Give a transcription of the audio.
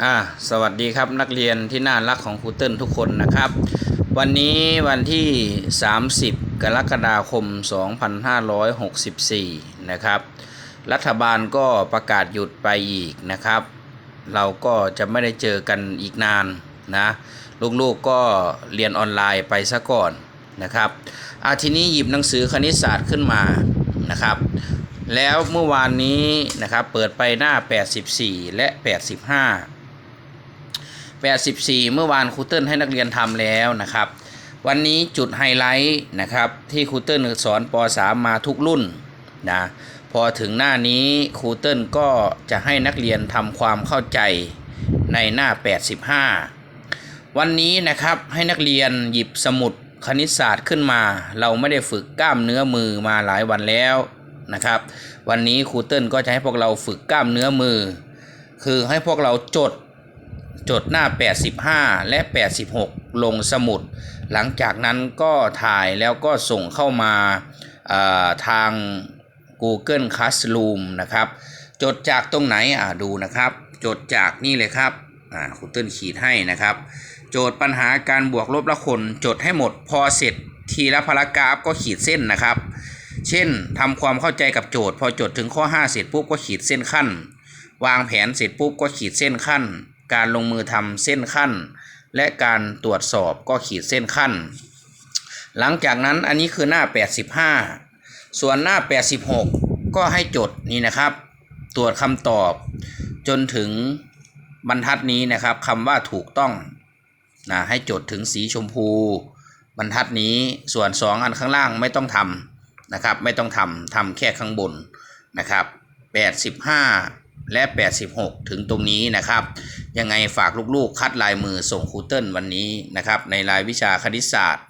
อ่าสวัสดีครับนักเรียนที่น่ารักของครูเติ้ลทุกคนนะครับ วันนี้วันที่ 30 กรกฎาคม 2564 นะครับ รัฐบาลก็ประกาศหยุดไปอีกนะครับ เราก็จะไม่ได้เจอกันอีกนานนะลูกๆก็เรียนออนไลน์ไปซะก่อนนะครับอาทีนี้หยิบหนังสือคณิตศาสตร์ขึ้นมานะครับแล้วเมื่อวานนี้นะครับเปิดไปหน้า 84 และ 85 84 เมื่อวานครูเติ้ลให้นักเรียนทำแล้วนะครับ วันนี้จุดไฮไลท์นะครับที่ครูเติ้ลสอนป .3 มาทุกรุ่นนะพอถึงหน้านี้ครูเติ้ลก็จะให้นักเรียนทำความเข้าใจในหน้า 85 วันนี้นะครับให้นักเรียนหยิบสมุดคณิตศาสตร์ขึ้นมา เราไม่ได้ฝึกกล้ามเนื้อมือมาหลายวันแล้วนะครับ วันนี้ครูเติ้ลก็จะให้พวกเราฝึกกล้ามเนื้อมือ คือให้พวกเราจด จดหน้า 85 และ 86 ลงสมุด หลังจากนั้นก็ถ่ายแล้วก็ส่งเข้ามาเอ่อทาง Google Classroom นะครับ จดจากตรงไหนอ่าดูนะครับ จดจากนี่เลยครับอ่าคุณเติ้ลขีดให้นะครับ โจทย์ปัญหาการบวกลบละคน จดให้หมดพอเสร็จทีละพารากราฟก็ขีดเส้นนะครับ เช่นทำความเข้าใจกับโจทย์ พอจดถึงข้อ 5 เสร็จปุ๊บก็ขีดเส้นขั้น วางแผนเสร็จปุ๊บก็ขีดเส้นขั้น การลงมือทำเส้นขั้น และการตรวจสอบก็ขีดเส้นขั้น หลังจากนั้นอันนี้คือหน้า 85 ส่วนหน้า 86 ก็ให้จดนี่นะครับ ตรวจคำตอบ จนถึงบรรทัดนี้นะครับคำว่าถูกต้องนะให้จดถึงสีชมพู บรรทัดนี้ส่วน 2 อันข้างล่างไม่ต้องทำนะครับ ไม่ต้องทำทำแค่ข้างบนนะครับ 85 และ 86 ถึงตรงนี้นะครับ ยังไงฝากลูกๆ คัดลายมือส่งครูเติ้ลวันนี้นะครับ ในรายวิชาคณิตศาสตร์